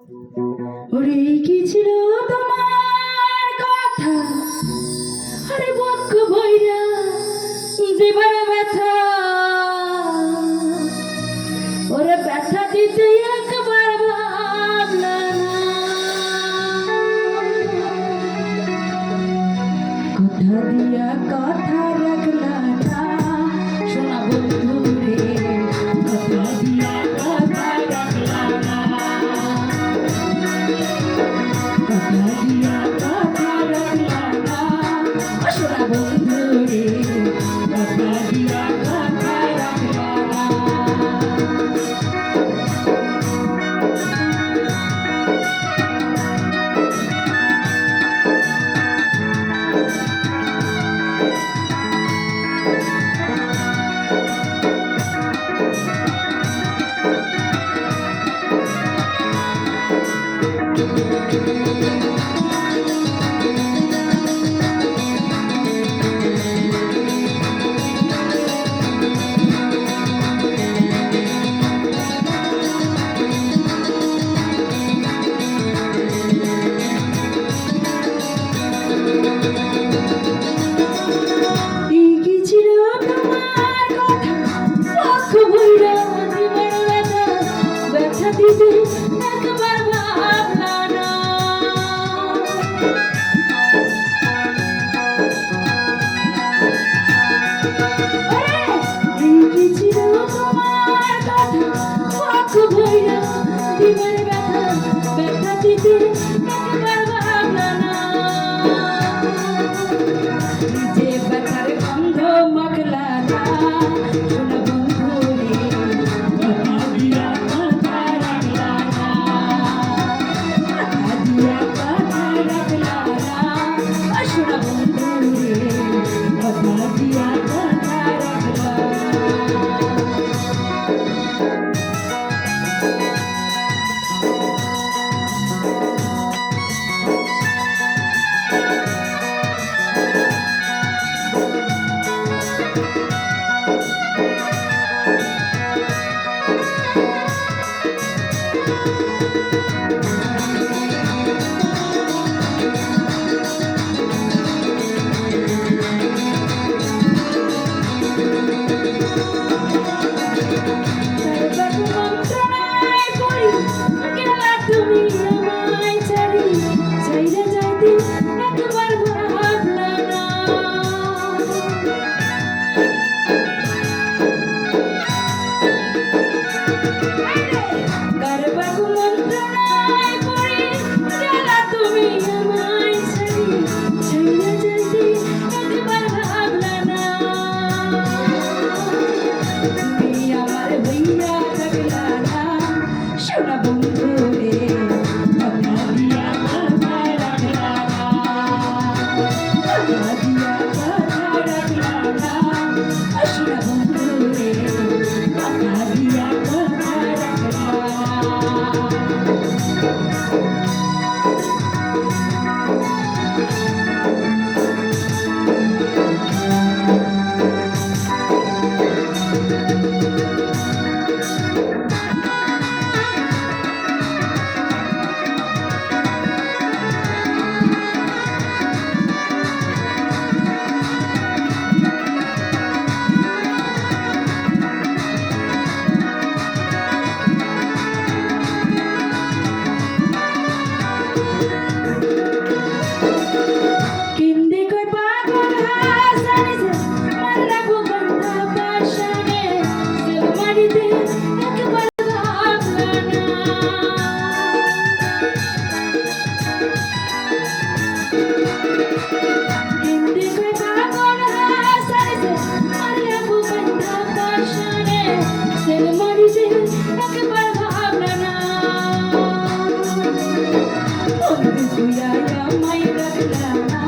ওরে, কি ছিল তোমার কথা? আরে বক্ষ বইরা জীবন ব্যথা। ওরে, ব্যথা দিতে একবার ভাবলা কথা দিয়া কথা রাখলা Música Thank you.